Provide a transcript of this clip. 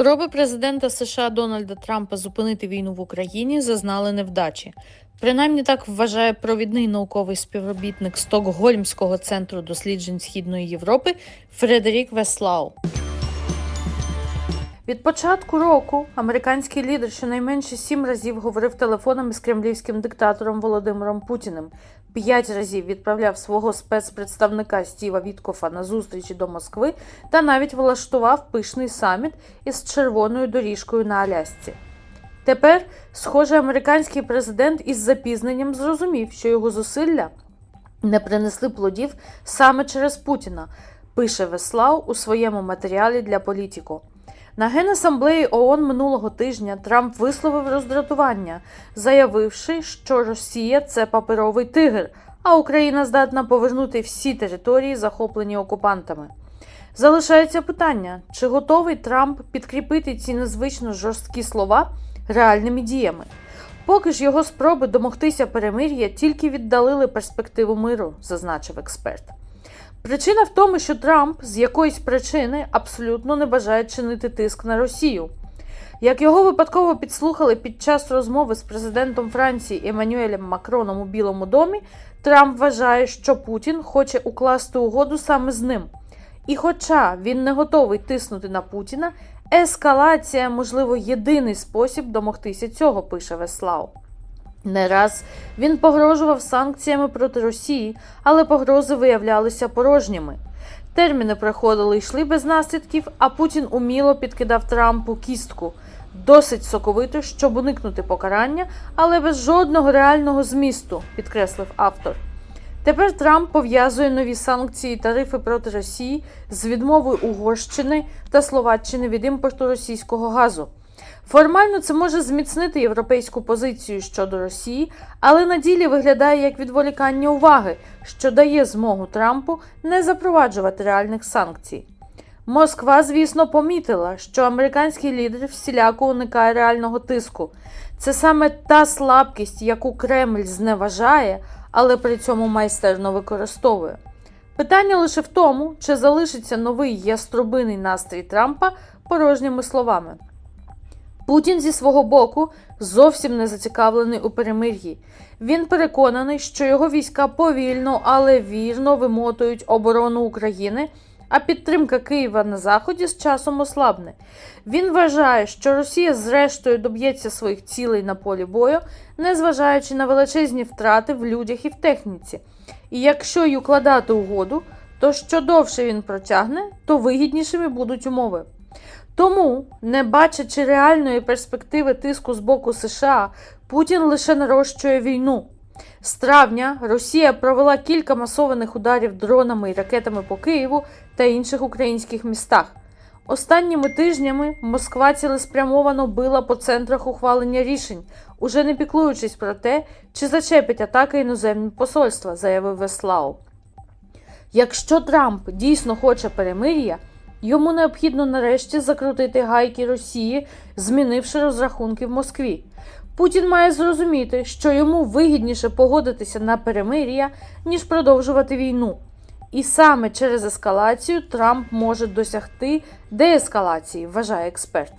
Спроби президента США Дональда Трампа зупинити війну в Україні зазнали невдачі. Принаймні так вважає провідний науковий співробітник Стокгольмського центру досліджень Східної Європи Фредерік Веслау. Від початку року американський лідер щонайменше сім разів говорив телефоном із кремлівським диктатором Володимиром Путіним. П'ять разів відправляв свого спецпредставника Стіва Віткофа на зустрічі до Москви та навіть влаштував пишний саміт із червоною доріжкою на Алясці. Тепер, схоже, американський президент із запізненням зрозумів, що його зусилля не принесли плодів саме через Путіна, пише Веслау у своєму матеріалі для політіко. На Генасамблеї ООН минулого тижня Трамп висловив роздратування, заявивши, що Росія це паперовий тигр, а Україна здатна повернути всі території, захоплені окупантами. Залишається питання, чи готовий Трамп підкріпити ці незвично жорсткі слова реальними діями. Поки ж його спроби домогтися перемир'я тільки віддалили перспективу миру, зазначив експерт. Причина в тому, що Трамп з якоїсь причини абсолютно не бажає чинити тиск на Росію. Як його випадково підслухали під час розмови з президентом Франції Еммануелем Макроном у Білому домі, Трамп вважає, що Путін хоче укласти угоду саме з ним. І хоча він не готовий тиснути на Путіна, ескалація, можливо, єдиний спосіб домогтися цього, пише Веслау. Не раз він погрожував санкціями проти Росії, але погрози виявлялися порожніми. Терміни проходили йшли без наслідків, а Путін уміло підкидав Трампу кістку, досить соковито, щоб уникнути покарання, але без жодного реального змісту, підкреслив автор. Тепер Трамп пов'язує нові санкції і тарифи проти Росії з відмовою Угорщини та Словаччини від імпорту російського газу. Формально це може зміцнити європейську позицію щодо Росії, але на ділі виглядає як відволікання уваги, що дає змогу Трампу не запроваджувати реальних санкцій. Москва, звісно, помітила, що американський лідер всіляко уникає реального тиску. Це саме та слабкість, яку Кремль зневажає, але при цьому майстерно використовує. Питання лише в тому, чи залишиться новий яструбиний настрій Трампа порожніми словами. Путін зі свого боку зовсім не зацікавлений у перемир'ї. Він переконаний, що його війська повільно, але вірно вимотують оборону України, а підтримка Києва на заході з часом ослабне. Він вважає, що Росія зрештою доб'ється своїх цілей на полі бою, незважаючи на величезні втрати в людях і в техніці. І якщо й укладати угоду, то що довше він протягне, то вигіднішими будуть умови. Тому, не бачачи реальної перспективи тиску з боку США, Путін лише нарощує війну. З травня Росія провела кілька масованих ударів дронами і ракетами по Києву та інших українських містах. Останніми тижнями Москва цілеспрямовано била по центрах ухвалення рішень, уже не піклуючись про те, чи зачепить атаки іноземні посольства, заявив Веслау. Якщо Трамп дійсно хоче перемир'я, Йому необхідно нарешті закрутити гайки Росії, змінивши розрахунки в Москві. Путін має зрозуміти, що йому вигідніше погодитися на перемир'я, ніж продовжувати війну. І саме через ескалацію Трамп може досягти деескалації, вважає експерт.